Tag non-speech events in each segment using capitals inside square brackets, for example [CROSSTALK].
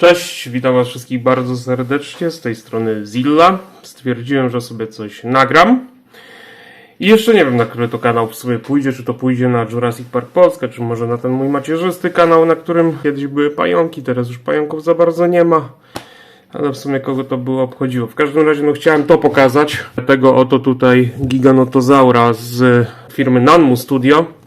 Cześć, witam was wszystkich bardzo serdecznie, z tej strony Zilla. Stwierdziłem, że sobie coś nagram. I jeszcze nie wiem, na który to kanał w sumie pójdzie, czy to pójdzie na Jurassic Park Polska, czy może na ten mój macierzysty kanał, na którym kiedyś były pająki, teraz już pająków za bardzo nie ma. Ale w sumie kogo to było obchodziło. W każdym razie no chciałem to pokazać. Tego oto tutaj giganotozaura z firmy Nanmu Studio.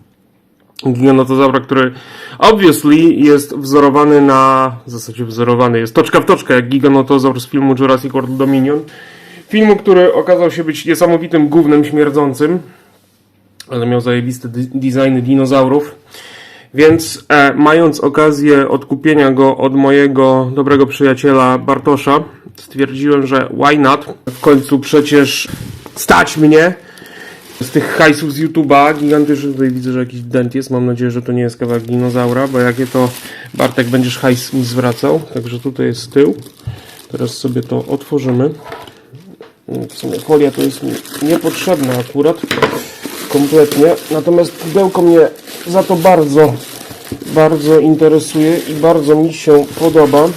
Giganotozaura, który obviously jest wzorowany na, w zasadzie wzorowany jest toczka w toczkę, jak giganotozaur z filmu Jurassic World Dominion. Filmu, który okazał się być niesamowitym gównem śmierdzącym, ale miał zajebiste designy dinozaurów. Więc e, mając okazję odkupienia go od mojego dobrego przyjaciela Bartosza, stwierdziłem, że why not? W końcu przecież stać mnie z tych hajsów z YouTube'a. Gigantyczny tutaj widzę, że jakiś dent jest. Mam nadzieję, że to nie jest kawałek dinozaura, bo jakie to Bartek będziesz hajs mi zwracał. Także tutaj jest tył. Teraz sobie to otworzymy. W sumie folia to jest mi niepotrzebna akurat. Kompletnie. Natomiast pudełko mnie za to bardzo, bardzo interesuje i bardzo mi się podoba.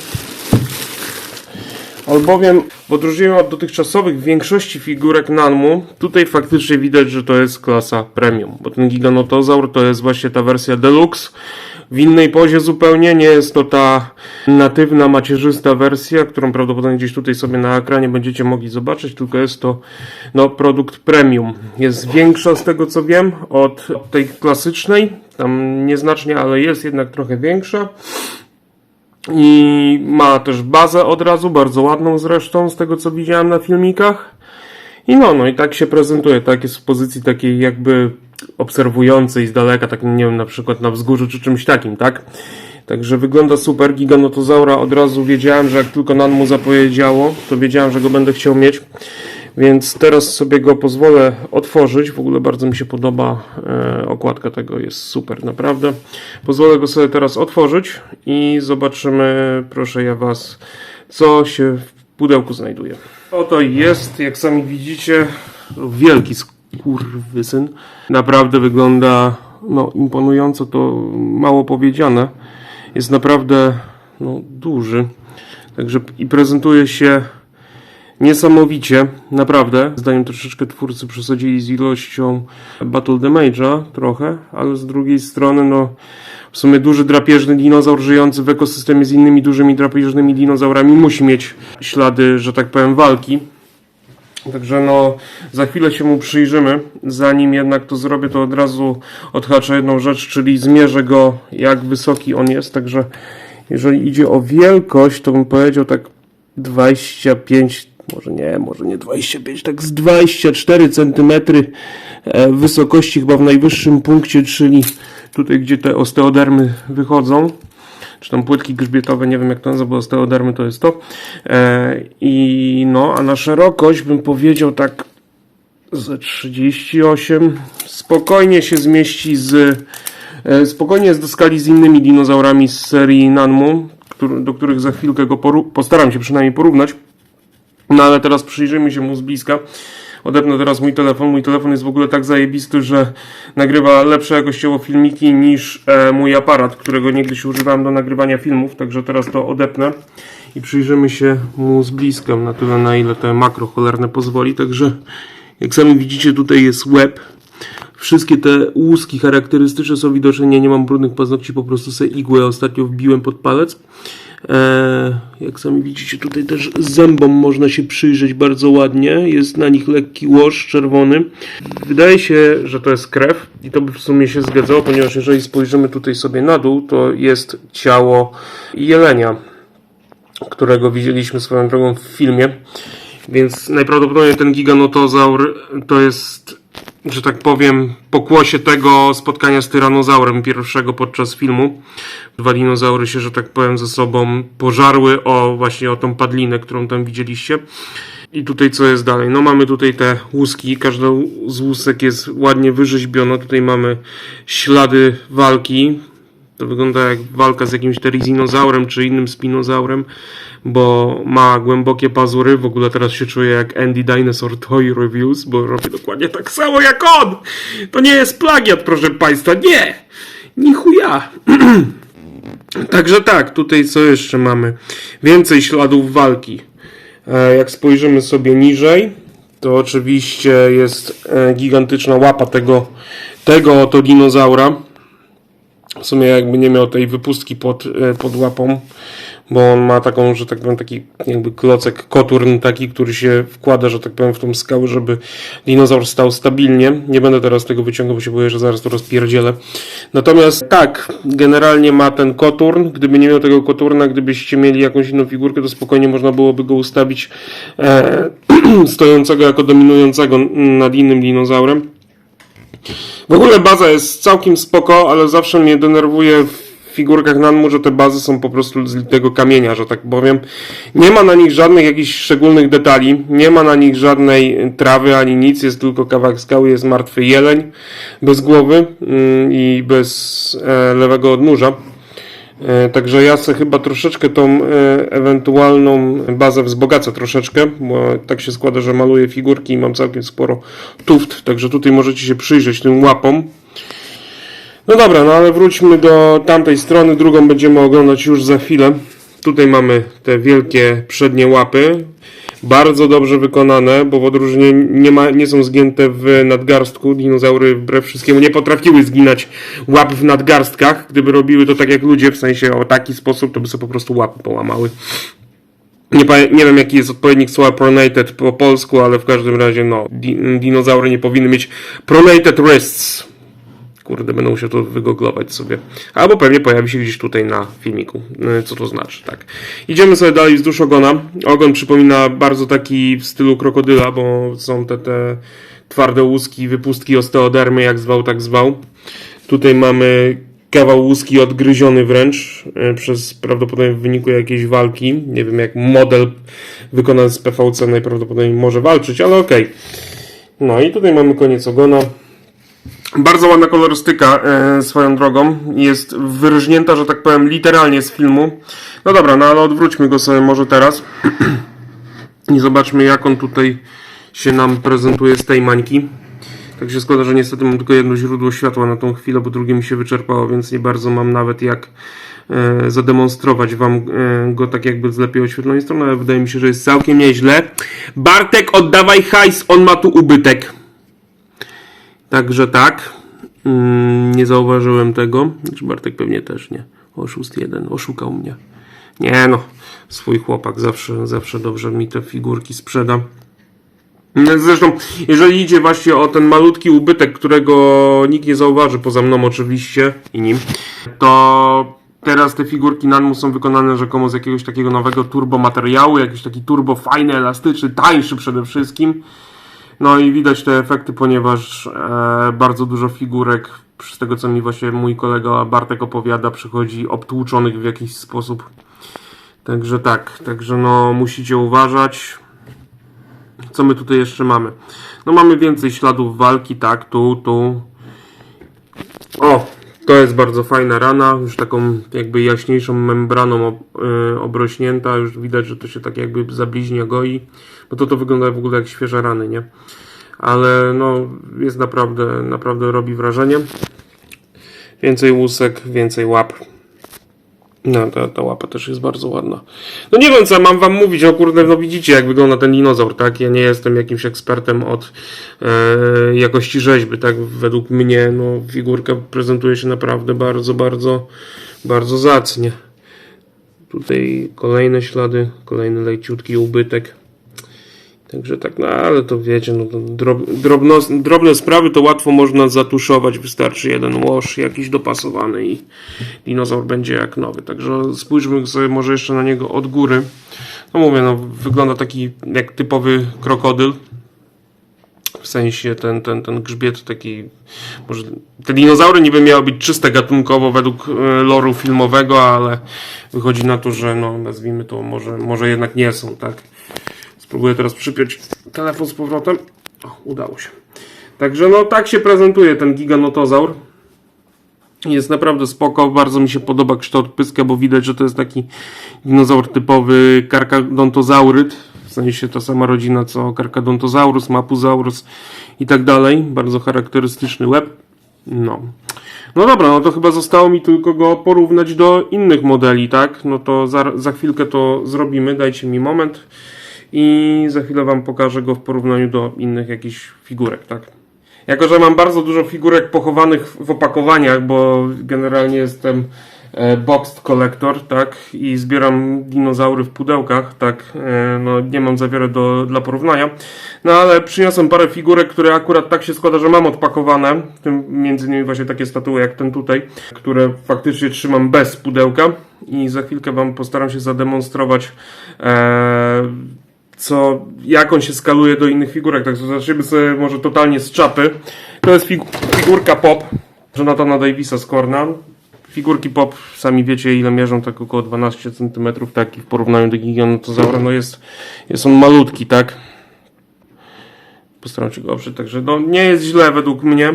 Albowiem w odróżnieniu od dotychczasowych większości figurek Nanmu, tutaj faktycznie widać, że to jest klasa premium, bo ten Giganotozaur to jest właśnie ta wersja deluxe. W innej pozie zupełnie nie jest to ta natywna, macierzysta wersja, którą prawdopodobnie gdzieś tutaj sobie na ekranie będziecie mogli zobaczyć, tylko jest to no, produkt premium. Jest większa z tego co wiem od tej klasycznej, tam nieznacznie, ale jest jednak trochę większa. I ma też bazę od razu, bardzo ładną zresztą, z tego co widziałem na filmikach. I no, no i tak się prezentuje, tak jest w pozycji takiej jakby obserwującej z daleka, tak nie wiem, na przykład na wzgórzu czy czymś takim, tak? Także wygląda super, Giganotozaura od razu wiedziałem, że jak tylko Nan mu zapowiedziało, to wiedziałem, że go będę chciał mieć. Więc teraz sobie go pozwolę otworzyć. W ogóle bardzo mi się podoba. E, okładka tego jest super, naprawdę. Pozwolę go sobie teraz otworzyć i zobaczymy, proszę ja Was, co się w pudełku znajduje. Oto jest, jak sami widzicie, wielki skurwysyn. Naprawdę wygląda no, imponująco, to mało powiedziane. Jest naprawdę no, duży. Także i prezentuje się niesamowicie, naprawdę. Zdaniem troszeczkę twórcy przesadzili z ilością Battle Damage'a trochę, ale z drugiej strony, no, w sumie duży drapieżny dinozaur żyjący w ekosystemie z innymi dużymi drapieżnymi dinozaurami musi mieć ślady, że tak powiem, walki. Także no, za chwilę się mu przyjrzymy. Zanim jednak to zrobię, to od razu odhaczę jedną rzecz, czyli zmierzę go, jak wysoki on jest. Także jeżeli idzie o wielkość, to bym powiedział tak 25, może nie, może nie 25, tak z 24 cm wysokości chyba w najwyższym punkcie, czyli tutaj, gdzie te osteodermy wychodzą czy tam płytki grzbietowe, nie wiem jak to nazywa, bo osteodermy to jest to. E, I no, a na szerokość bym powiedział tak ze 38 spokojnie się zmieści z e, spokojnie jest do skali z innymi dinozaurami z serii Nanmu, do których za chwilkę go postaram się przynajmniej porównać. No ale teraz przyjrzyjmy się mu z bliska. Odepnę teraz mój telefon. Mój telefon jest w ogóle tak zajebisty, że nagrywa lepsze jakościowo filmiki niż e, mój aparat, którego niegdyś używałem do nagrywania filmów. Także teraz to odepnę i przyjrzymy się mu z bliska, na tyle na ile te makro cholerne pozwoli. Także jak sami widzicie tutaj jest łeb. Wszystkie te łuski charakterystyczne są widoczne. Nie, nie mam brudnych paznokci, po prostu sobie igłę ostatnio wbiłem pod palec. Eee, jak sami widzicie, tutaj też zębom można się przyjrzeć bardzo ładnie. Jest na nich lekki łoż czerwony. Wydaje się, że to jest krew i to by w sumie się zgadzało, ponieważ jeżeli spojrzymy tutaj sobie na dół, to jest ciało jelenia, którego widzieliśmy swoją drogą w filmie. Więc najprawdopodobniej ten giganotozaur to jest, że tak powiem, pokłosie tego spotkania z tyranozaurem pierwszego podczas filmu. Dwa dinozaury się, że tak powiem, ze sobą pożarły o właśnie o tą padlinę, którą tam widzieliście. I tutaj co jest dalej? No mamy tutaj te łuski, każda z łusek jest ładnie wyrzeźbiona. Tutaj mamy ślady walki. To wygląda jak walka z jakimś terizinozaurem czy innym spinozaurem, bo ma głębokie pazury. W ogóle teraz się czuję jak Andy Dinosaur Toy Reviews, bo robię dokładnie tak samo jak on! To nie jest plagiat, proszę Państwa, nie! Ni chuja! [CLEARS THROAT] Także tak, tutaj co jeszcze mamy? Więcej śladów walki. E, Jak spojrzymy sobie niżej, to oczywiście jest e, gigantyczna łapa tego, tego oto dinozaura. W sumie jakby nie miał tej wypustki pod, e, pod łapą, bo on ma taką, że tak powiem, taki jakby klocek, koturn taki, który się wkłada, że tak powiem, w tą skałę, żeby dinozaur stał stabilnie. Nie będę teraz tego wyciągał, bo się boję, że zaraz to rozpierdzielę. Natomiast tak, generalnie ma ten koturn. Gdyby nie miał tego koturna, gdybyście mieli jakąś inną figurkę, to spokojnie można byłoby go ustawić e, [CLEARS THROAT] stojącego jako dominującego nad innym dinozaurem. W ogóle baza jest całkiem spoko, ale zawsze mnie denerwuje w figurkach Nanmu, że te bazy są po prostu z litego kamienia, że tak powiem. Nie ma na nich żadnych jakichś szczególnych detali, nie ma na nich żadnej trawy ani nic, jest tylko kawałek skały, jest martwy jeleń bez głowy mm, i bez e, lewego odnóża. E, Także ja sobie chyba troszeczkę tą e, ewentualną bazę wzbogacę troszeczkę, bo tak się składa, że maluję figurki i mam całkiem sporo tuft, także tutaj możecie się przyjrzeć tym łapom. No dobra, no ale wróćmy do tamtej strony, drugą będziemy oglądać już za chwilę. Tutaj mamy te wielkie przednie łapy, bardzo dobrze wykonane, bo w odróżnieniu nie, ma, nie są zgięte w nadgarstku. Dinozaury wbrew wszystkiemu nie potrafiły zginać łap w nadgarstkach. Gdyby robiły to tak jak ludzie, w sensie o taki sposób, to by sobie po prostu łapy połamały. Nie, nie wiem jaki jest odpowiednik słowa pronated po polsku, ale w każdym razie no, di dinozaury nie powinny mieć pronated wrists. Kurde, będę musiał to wygooglować sobie. Albo pewnie pojawi się gdzieś tutaj na filmiku. Yy, Co to znaczy, tak. Idziemy sobie dalej wzdłuż ogona. Ogon przypomina bardzo taki w stylu krokodyla, bo są te, te twarde łuski, wypustki osteodermy, jak zwał, tak zwał. Tutaj mamy kawał łuski odgryziony wręcz yy, przez prawdopodobnie w wyniku jakiejś walki. Nie wiem, jak model wykonany z PVC najprawdopodobniej może walczyć, ale okej. No i tutaj mamy koniec ogona. Bardzo ładna kolorystyka e, swoją drogą. Jest wyrżnięta, że tak powiem, literalnie z filmu. No dobra, no ale odwróćmy go sobie może teraz. [CLEARS THROAT] I zobaczmy, jak on tutaj się nam prezentuje z tej mańki. Tak się składa, że niestety mam tylko jedno źródło światła na tą chwilę, bo drugie mi się wyczerpało, więc nie bardzo mam nawet jak e, zademonstrować wam e, go tak jakby z lepiej oświetlonej strony, ale wydaje mi się, że jest całkiem nieźle. Bartek, oddawaj hajs, on ma tu ubytek. Także tak. Mm, nie zauważyłem tego. Znaczy Bartek pewnie też nie. Oszust jeden. Oszukał mnie. Nie no. Swój chłopak zawsze, zawsze dobrze mi te figurki sprzeda. No, Zresztą, jeżeli idzie właśnie o ten malutki ubytek, którego nikt nie zauważy, poza mną oczywiście i nim, to teraz te figurki Nanmu są wykonane rzekomo z jakiegoś takiego nowego turbo materiału, jakiś taki turbo fajny, elastyczny, tańszy przede wszystkim. No i widać te efekty, ponieważ e, bardzo dużo figurek, z tego co mi właśnie mój kolega Bartek opowiada, przychodzi obtłuczonych w jakiś sposób. Także tak, także no musicie uważać. Co my tutaj jeszcze mamy? No mamy więcej śladów walki, tak, tu, tu. O, to jest bardzo fajna rana, już taką jakby jaśniejszą membraną y, obrośnięta, już widać, że to się tak jakby zabliźnia goi, bo to to wygląda w ogóle jak świeże rany, nie? Ale no, jest naprawdę, naprawdę robi wrażenie. Więcej łusek, więcej łap. No, ta, ta łapa też jest bardzo ładna. No nie wiem, co mam wam mówić, o kurde, no widzicie, jak wygląda ten dinozaur, tak? Ja nie jestem jakimś ekspertem od e, jakości rzeźby, tak? Według mnie, no, figurka prezentuje się naprawdę bardzo, bardzo, bardzo zacnie. Tutaj kolejne ślady, kolejny leciutki ubytek. Także tak, no ale to wiecie, no drob, drobno, drobne sprawy to łatwo można zatuszować, wystarczy jeden łoż jakiś dopasowany i dinozaur będzie jak nowy. Także spójrzmy sobie może jeszcze na niego od góry. No mówię, no wygląda taki jak typowy krokodyl. W sensie ten, ten, ten grzbiet taki, może te dinozaury niby miały być czyste gatunkowo według e, loru filmowego, ale wychodzi na to, że no nazwijmy to może, może jednak nie są, tak. Spróbuję teraz przypiąć telefon z powrotem. O, udało się. Także no tak się prezentuje ten giganotozaur. Jest naprawdę spoko, bardzo mi się podoba kształt pyska, bo widać, że to jest taki dinozaur typowy karkadontozauryt. W sensie ta sama rodzina co karkadontozaurus, mapuzaurus i tak dalej. Bardzo charakterystyczny łeb. No. No dobra, no to chyba zostało mi tylko go porównać do innych modeli, tak? No to za, za chwilkę to zrobimy, dajcie mi moment i za chwilę wam pokażę go w porównaniu do innych jakichś figurek, tak? Jako, że mam bardzo dużo figurek pochowanych w opakowaniach, bo generalnie jestem e, boxed collector, tak, i zbieram dinozaury w pudełkach, tak, e, no nie mam za wiele do, dla porównania, no ale przyniosłem parę figurek, które akurat tak się składa, że mam odpakowane, w tym między innymi właśnie takie statuły jak ten tutaj, które faktycznie trzymam bez pudełka. I za chwilkę wam postaram się zademonstrować e, co, jak on się skaluje do innych figurek. Tak, zaczniemy sobie może totalnie z czapy. To jest figu- figurka pop Jonathana Davisa z Korna. Figurki pop, sami wiecie ile mierzą, tak około 12 cm, tak i w porównaniu do Giganotozaura, no jest, jest on malutki, tak. Postaram się go oprzeć, także no nie jest źle według mnie.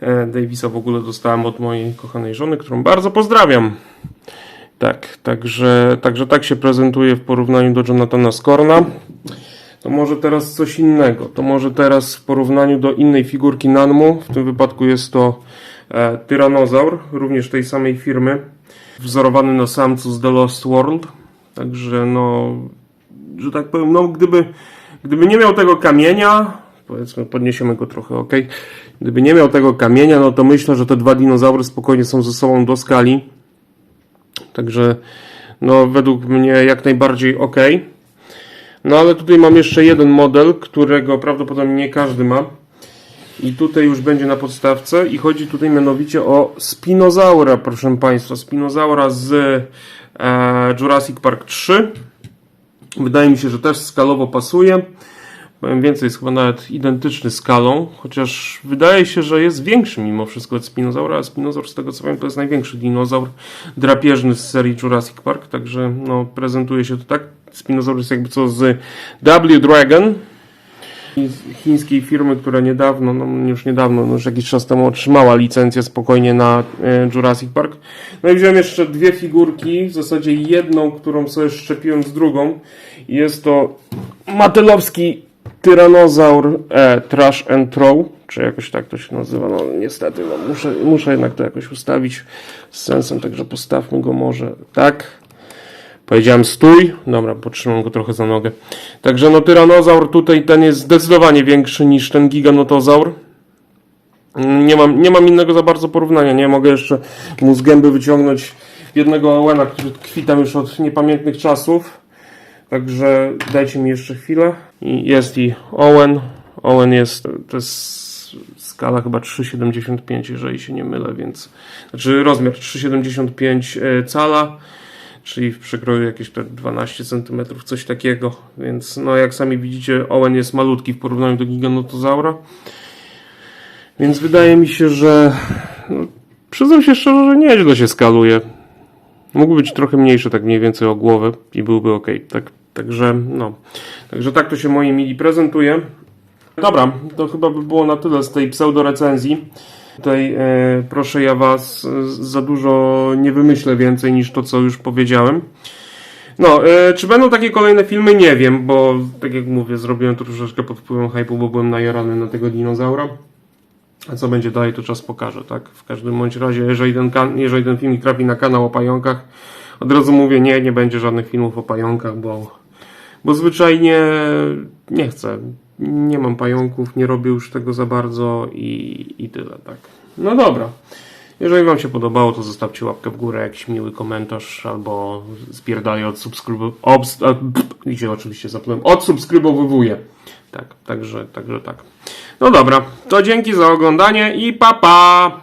E, Davisa w ogóle dostałem od mojej kochanej żony, którą bardzo pozdrawiam. Tak, także, także tak się prezentuje w porównaniu do Jonathana Skorna. To może teraz coś innego. To może teraz w porównaniu do innej figurki Nanmu, w tym wypadku jest to e, Tyrannosaur, również tej samej firmy, wzorowany na samcu z The Lost World. Także no, że tak powiem, no gdyby, gdyby nie miał tego kamienia, powiedzmy podniesiemy go trochę, ok. Gdyby nie miał tego kamienia, no to myślę, że te dwa dinozaury spokojnie są ze sobą do skali. Także no według mnie jak najbardziej ok. No ale tutaj mam jeszcze jeden model, którego prawdopodobnie nie każdy ma. I tutaj już będzie na podstawce i chodzi tutaj mianowicie o Spinozaura, proszę Państwa. Spinozaura z e, Jurassic Park 3. Wydaje mi się, że też skalowo pasuje. Powiem więcej, jest chyba nawet identyczny skalą, chociaż wydaje się, że jest większy mimo wszystko od Spinozaura, a Spinozaur z tego co wiem to jest największy dinozaur drapieżny z serii Jurassic Park, także no, prezentuje się to tak. Spinozaur jest jakby co z W Dragon, chińskiej firmy, która niedawno, no już niedawno, no już jakiś czas temu otrzymała licencję spokojnie na e, Jurassic Park. No i wziąłem jeszcze dwie figurki, w zasadzie jedną, którą sobie szczepiłem z drugą. Jest to Matelowski Tyrannosaur e, Trash and Throw, czy jakoś tak to się nazywa. No niestety, no, muszę, muszę jednak to jakoś ustawić z sensem, także postawmy go może tak. Powiedziałem stój, dobra, potrzymam go trochę za nogę. Także no Tyrannosaur tutaj ten jest zdecydowanie większy niż ten Giganotozaur. Nie mam, nie mam innego za bardzo porównania, nie mogę jeszcze mu z gęby wyciągnąć jednego Owena, który tkwi tam już od niepamiętnych czasów. Także dajcie mi jeszcze chwilę. Jest i Owen. Owen jest, to jest skala chyba 3,75, jeżeli się nie mylę, więc znaczy rozmiar 3,75 e, cala, czyli w przekroju jakieś te 12 cm, coś takiego. Więc no jak sami widzicie, Owen jest malutki w porównaniu do Giganotozaura. Więc wydaje mi się, że no, przyznam się szczerze, że nieźle się skaluje. Mógł być trochę mniejszy, tak mniej więcej o głowę i byłby ok. Tak, także, no. Także tak to się moi mili prezentuje. Dobra, to chyba by było na tyle z tej pseudo recenzji. Tutaj e, proszę ja was e, za dużo nie wymyślę więcej niż to, co już powiedziałem. No, e, czy będą takie kolejne filmy? Nie wiem, bo tak jak mówię, zrobiłem to troszeczkę pod wpływem hype'u, bo byłem najarany na tego dinozaura. A co będzie dalej, to czas pokaże, tak? W każdym bądź razie, jeżeli ten, kan- jeżeli ten filmik trafi na kanał o pająkach, od razu mówię, nie, nie będzie żadnych filmów o pająkach, bo, bo zwyczajnie nie chcę. Nie mam pająków, nie robię już tego za bardzo i, i tyle, tak. No dobra. Jeżeli Wam się podobało, to zostawcie łapkę w górę, jakiś miły komentarz albo spierdalaj od subskrybu... Obs... a, pff, Gdzie oczywiście zaplułem. Odsubskrybowywuję. Tak, także, także tak. No dobra, to dzięki za oglądanie i pa pa!